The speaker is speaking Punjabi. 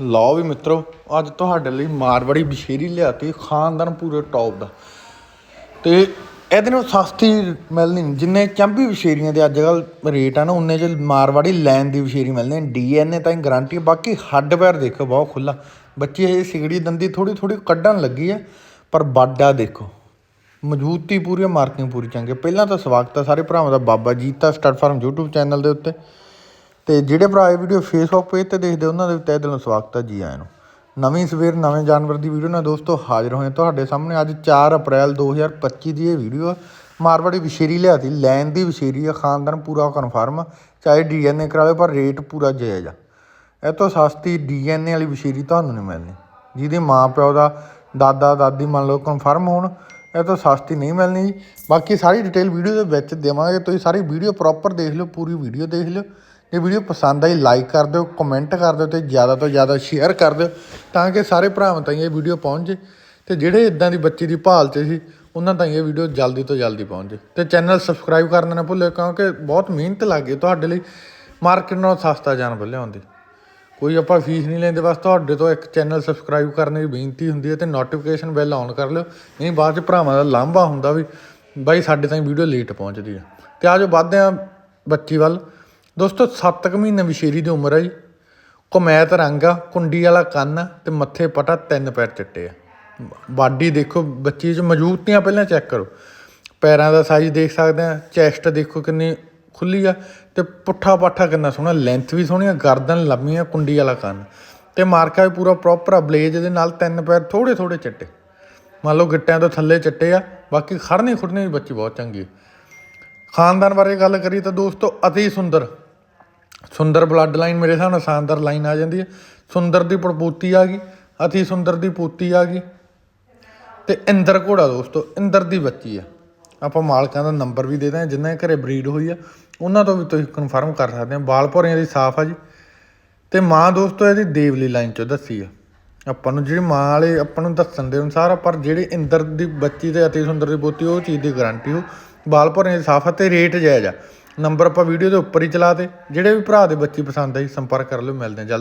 ਲਓ ਵੀ ਮਿੱਤਰੋ ਅੱਜ ਤੁਹਾਡੇ ਲਈ ਮਾਰਵਾੜੀ ਬਸ਼ੇਰੀ ਲਿਆਤੀ ਖਾਨਦਾਨ ਪੂਰੇ ਟੌਪ ਦਾ। ਤੇ ਇਹਦੇ ਨੂੰ ਸਸਤੀ ਮਿਲਣੀ ਜਿੰਨੇ ਚੰਬੀ ਬਸ਼ੇਰੀਆਂ ਦੇ ਅੱਜ ਕੱਲ ਰੇਟ ਆ ਨਾ ਉਨੇ ਚ ਮਾਰਵਾੜੀ ਲੈਣ ਦੀ ਬਸ਼ੇਰੀ ਮਿਲਣੀ ਡੀਐਨਏ ਤਾਂ ਗਾਰੰਟੀ ਬਾਕੀ ਹੱਡ ਪੈਰ ਦੇਖੋ ਬਹੁਤ ਖੁੱਲਾ ਬੱਚੀ ਇਹ ਸਿਗੜੀ ਦੰਦੀ ਥੋੜੀ ਥੋੜੀ ਕੱਢਣ ਲੱਗੀ ਹੈ ਪਰ ਬਾਡਾ ਦੇਖੋ। ਮਜ਼ਬੂਤੀ ਪੂਰੀ ਆ, ਮਾਰਕਿੰਗ ਪੂਰੀ ਚੰਗੀ ਪਹਿਲਾਂ ਤਾਂ ਸਵਾਗਤ ਹੈ ਸਾਰੇ ਭਰਾਵਾਂ ਦਾ Baba Jeeta stud farm YouTube channel ਦੇ ਉੱਤੇ। ਤੇ ਜਿਹੜੇ ਭਰਾ ਇਹ ਵੀਡੀਓ ਫੇਸਬੁੱਕ ਪੇਜ ਤੇ ਦੇਖਦੇ ਉਹਨਾਂ ਦੇ ਵੀ ਤਹਿ ਦਿਲੋਂ ਸਵਾਗਤ ਹੈ ਜੀ ਆਇਆਂ ਨੂੰ। ਨਵੀਂ ਸਵੇਰ, ਨਵੇਂ ਜਾਨਵਰ ਦੀ ਵੀਡੀਓ ਨਾਲ ਦੋਸਤੋ ਹਾਜ਼ਰ ਹੋਏ ਤੁਹਾਡੇ ਸਾਹਮਣੇ। ਅੱਜ 4 ਅਪ੍ਰੈਲ 2025 ਦੀ ਇਹ ਵੀਡੀਓ ਆ। ਮਾਰਵਾੜੀ ਵਿਸ਼ੇਰੀ ਲਿਆਤੀ, ਲੈਣ ਦੀ ਵਿਸ਼ੇਰੀ ਆ, ਖਾਨਦਾਨ ਪੂਰਾ ਕਨਫਰਮ ਆ। ਚਾਹੇ ਡੀਐਨਏ ਕਰਾਵੇ, ਪਰ ਰੇਟ ਪੂਰਾ ਜਾਇਜ਼ ਆ। ਇਹ ਤੋਂ ਸਸਤੀ ਡੀਐਨਏ ਵਾਲੀ ਵਿਸ਼ੇਰੀ ਤੁਹਾਨੂੰ ਨਹੀਂ ਮਿਲਣੀ। ਜਿਹਦੇ ਮਾਂ ਪਿਓ ਦਾ, ਦਾਦਾ, ਦਾਦੀ ਮੰਨ ਲਓ ਕਨਫਰਮ ਹੋਣ, ਇਹ ਤੋਂ ਸਸਤੀ ਨਹੀਂ ਮਿਲਣੀ ਜੀ। ਬਾਕੀ ਸਾਰੀ ਡਿਟੇਲ ਵੀਡੀਓ ਦੇ ਵਿੱਚ ਦੇਵਾਂਗੇ। ਤੁਸੀਂ ਸਾਰੀ ਵੀਡੀਓ ਪ੍ਰੋਪਰ ਦੇਖ ਲਿਓ, ਪੂਰੀ ਵੀਡੀਓ ਦੇਖ ਲਿਓ। ਇਹ ਵੀਡੀਓ ਪਸੰਦ ਆਈ ਲਾਈਕ ਕਰ ਦਿਓ ਕਮੈਂਟ ਕਰ ਦਿਓ ਤੇ ਜ਼ਿਆਦਾ ਤੋਂ ਜ਼ਿਆਦਾ ਸ਼ੇਅਰ ਕਰ ਦਿਓ ਤਾਂ ਕਿ ਸਾਰੇ ਭਰਾਵਾਂ ਤਾਈਂ ਇਹ ਵੀਡੀਓ ਪਹੁੰਚ ਜੇ ਤੇ ਜਿਹੜੇ ਇਦਾਂ ਦੀ ਬੱਚੀ ਦੀ ਭਾਲ 'ਚ ਸੀ, ਉਹਨਾਂ ਤਾਈਂ ਇਹ ਵੀਡੀਓ ਜਲਦੀ ਤੋਂ ਜਲਦੀ ਪਹੁੰਚ ਜੇ। ਤੇ ਚੈਨਲ ਸਬਸਕ੍ਰਾਈਬ ਕਰਨਾ ਨਾ ਭੁੱਲਿਓ ਕਿਉਂਕਿ ਬਹੁਤ ਮਿਹਨਤ ਲੱਗੇ ਤੁਹਾਡੇ ਲਈ ਮਾਰਕੀਟ ਨਾਲੋਂ ਸਸਤਾ ਜਾਨਵਰ ਲਿਆਉਣ ਦੀ ਕੋਈ ਆਪਾਂ ਫੀਸ ਨਹੀਂ ਲੈਂਦੇ, ਬਸ ਤੁਹਾਡੇ ਤੋਂ ਇੱਕ ਚੈਨਲ ਸਬਸਕ੍ਰਾਈਬ ਕਰਨ ਦੀ ਬੇਨਤੀ ਹੁੰਦੀ ਹੈ ਤੇ ਨੋਟੀਫਿਕੇਸ਼ਨ ਬੈਲ ਆਨ ਕਰ ਲਿਓ। ਨਹੀਂ, ਬਾਅਦ ਚ ਭਰਾਵਾਂ ਦਾ ਲਾਂਭਾ ਹੁੰਦਾ ਵੀ ਬਾਈ ਸਾਡੇ ਤਾਈਂ ਵੀਡੀਓ ਲੇਟ ਪਹੁੰਚਦੀ ਹੈ ਤੇ ਆਜੋ ਵੱਧਦੇ ਆ ਬੱਚੀ ਵੱਲ। ਦੋਸਤੋ 7 ਕੁ ਮਹੀਨੇ ਵਿਸ਼ੇਰੀ ਦੀ ਉਮਰ ਆ ਜੀ। ਕਮੈਤ ਰੰਗ ਆ, ਕੁੰਡੀ ਵਾਲਾ ਕੰਨ ਆ ਤੇ ਮੱਥੇ ਪਟਾ ਤਿੰਨ ਪੈਰ ਚਿੱਟੇ ਆ। ਬਾਡੀ ਦੇਖੋ, ਬੱਚੀ 'ਚ ਮੌਜੂਦਤੀਆਂ ਪਹਿਲਾਂ ਚੈੱਕ ਕਰੋ। ਪੈਰਾਂ ਦਾ ਸਾਈਜ਼ ਦੇਖ ਸਕਦੇ ਆ ਚੈਸਟ ਦੇਖੋ ਕਿੰਨੀ ਖੁੱਲੀ ਆ ਤੇ ਪੁੱਠਾ ਪਾਠਾ ਕਿੰਨਾ ਸੋਹਣਾ ਲੈਂਥ ਵੀ ਸੋਹਣੀ ਆ, ਗਰਦਨ ਲੰਮੀ ਆ, ਕੁੰਡੀ ਵਾਲਾ ਕੰਨ। ਤੇ ਮਾਰਕਾ ਵੀ ਪੂਰਾ ਪ੍ਰੋਪਰ ਆ ਬਲੇਜ ਦੇ ਨਾਲ ਤਿੰਨ ਪੈਰ ਥੋੜੇ ਥੋੜੇ ਚਿੱਟੇ। ਮੰਨ ਲਓ ਗਿੱਟਿਆਂ ਤੋਂ ਥੱਲੇ ਚਿੱਟੇ ਆ, ਬਾਕੀ ਖੜਨੀ ਖੁੜਨੀ ਵੀ ਬੱਚੀ ਬਹੁਤ ਚੰਗੀ ਖਾਨਦਾਨ ਬਾਰੇ ਗੱਲ ਕਰੀ ਤਾਂ ਦੋਸਤੋ, ਅਤੀ ਸੁੰਦਰ। ਸੁੰਦਰ ਬਲੱਡ ਲਾਈਨ ਮੇਰੇ ਹਿਸਾਬ ਨਾਲ ਸ਼ਾਨਦਾਰ ਲਾਈਨ ਆ ਜਾਂਦੀ ਹੈ। ਸੁੰਦਰ ਦੀ ਪੜਪੂਤੀ ਆ ਗਈ ਅਤੀ ਸੁੰਦਰ ਦੀ ਪੂਤੀ ਆ ਗਈ। ਤੇ ਇੰਦਰ ਘੋੜਾ ਦੋਸਤੋ ਇੰਦਰ ਦੀ ਬੱਚੀ ਆ। ਆਪਾਂ ਮਾਲਕਾਂ ਦਾ ਨੰਬਰ ਵੀ ਦੇ ਦਾਂ ਜਿਨ੍ਹਾਂ ਦੇ ਘਰੇ ਬਰੀਡ ਹੋਈ ਆ ਉਹਨਾਂ ਤੋਂ ਵੀ ਤੁਸੀਂ ਕਨਫਰਮ ਕਰ ਸਕਦੇ ਆ ਬਾਲ ਭੌਰੀਆਂ ਦੀ ਸਾਫ਼ ਆ ਜੀ। ਤੇ ਮਾਂ ਦੋਸਤੋ ਇਹਦੀ ਦੇਵਲੀ ਲਾਈਨ ਚੋਂ ਦੱਸੀ ਆ। ਆਪਾਂ ਨੂੰ ਜਿਹੜੀ ਮਾਂ ਵਾਲੇ ਆਪਾਂ ਨੂੰ ਦੱਸਣ ਦੇ ਅਨੁਸਾਰ ਆ, ਪਰ ਜਿਹੜੀ ਇੰਦਰ ਦੀ ਬੱਚੀ ਤੇ ਅਤੀ ਸੁੰਦਰ ਦੀ ਪੋਤੀ ਉਹ ਚੀਜ਼ ਦੀ ਗਾਰੰਟੀ ਹੋ। ਬਾਲ ਭੌਰੀਆਂ ਦੀ ਸਾਫ਼ ਆ ਤੇ ਰੇਟ ਜਾਇਜ਼ ਆ। ਨੰਬਰ ਆਪਾਂ ਵੀਡੀਓ ਦੇ ਉੱਪਰ ਹੀ ਚਲਾ ਤੇ ਜਿਹੜੇ ਵੀ ਭਰਾ ਦੇ ਬੱਚੀ ਪਸੰਦ ਆਈ ਸੰਪਰਕ ਕਰ ਲਿਓ, ਮਿਲਦੇ ਹਾਂ ਜਲਦ